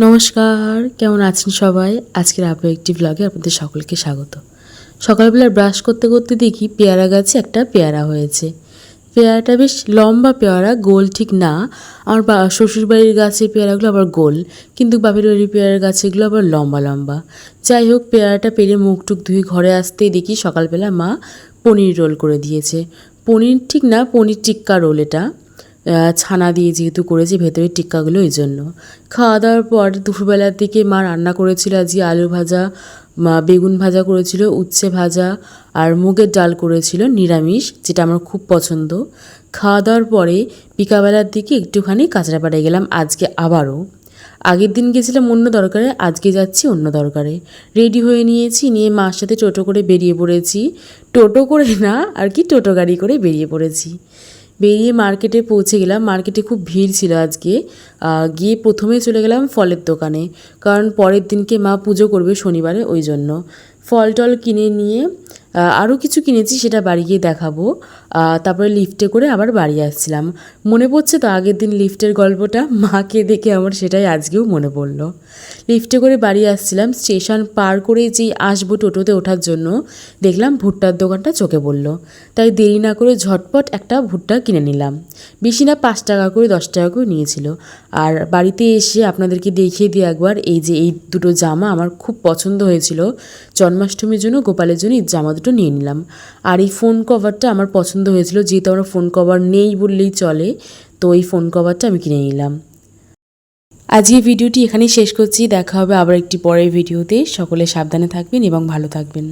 নমস্কার, কেমন আছেন সবাই? আজকের আরও একটি ব্লগে আপনাদের সকলকে স্বাগত। সকালবেলা ব্রাশ করতে করতে দেখি পেয়ারা গাছে একটা পেয়ারা হয়েছে। পেয়ারাটা বেশ লম্বা পেয়ারা, গোল ঠিক না। আমার বা, শ্বশুরবাড়ির গাছের পেয়ারাগুলো আবার গোল, কিন্তু বাপের বাড়ির পেয়ারার গাছেগুলো আবার লম্বা লম্বা। যাই হোক, পেয়ারাটা পেরে মুখ টুক ধুয়ে ঘরে আসতেই দেখি সকালবেলা মা পনির রোল করে দিয়েছে। পনির ঠিক না, পনির টিক্কা রোল এটা। ছানা দিয়ে যেহেতু করেছি ভেতরের টিক্কাগুলো, এই জন্য। খাওয়া দাওয়ার পর দুপুরবেলার দিকে মা রান্না করেছিল আজকে আলু ভাজা, মা বেগুন ভাজা করেছিল, উচ্ছে ভাজা আর মুগের ডাল করেছিল, নিরামিষ, যেটা আমার খুব পছন্দ। খাওয়া দাওয়ার পরে বিকাবেলার দিকে একটুখানি কাঁচরাপাড়ায় গেলাম, আজকে আবারও। আগের দিন গেছিলাম অন্য দরকারে, আজকে যাচ্ছি অন্য দরকারে। রেডি হয়ে নিয়েছি, নিয়ে মার সাথে টোটো করে বেরিয়ে পড়েছি। টোটো করে না, আর কি টোটো গাড়ি করে বেরিয়ে পড়েছি। বেরিয়ে মার্কেটে পৌঁছে গেলাম। মার্কেটে খুব ভিড় ছিল আজকে। গিয়ে প্রথমে চলে গেলাম ফলের দোকানে। কারণ পরের দিনকে মা পুজো করবে শনিবারে ওই জন্য। ফল টল কিনে নিয়ে আরও কিছু কিনেছি, সেটা বাড়ি গিয়ে দেখাবো। তারপরে লিফটে করে আবার বাড়ি আসছিলাম। মনে পড়ছে তো আগের দিন লিফটের গল্পটা? মাকে দেখে আমার সেটাই আজকেও মনে পড়ল। লিফটে করে বাড়ি আসছিলাম, স্টেশন পার করে যেই আসব টোটোতে ওঠার জন্য, দেখলাম ভুট্টার দোকানটা চোখে পড়ল। তাই দেরি না করে ঝটপট একটা ভুট্টা কিনে নিলাম। বেশি না, পাঁচ টাকা করে, দশ টাকা করে নিয়েছিল। আর বাড়িতে এসে আপনাদেরকে দেখিয়ে দিই একবার, এই যে এই দুটো জামা আমার খুব পছন্দ হয়েছিল। জন্মাষ্টমীর জন্য, গোপালের জন্য এই জামা দুটো নিয়ে নিলাম। আর এই ফোন কভারটা আমার পছন্দ হয়েছিল, যেহেতু আমার ফোন কভার নেই বললেই চলে, তো এই ফোন কভারটা আমি কিনে নিলাম। আজকে ভিডিওটি এখানেই শেষ করছি, দেখা হবে আবার একটি পরের ভিডিওতে। সকলে সাবধানে থাকবেন এবং ভালো থাকবেন।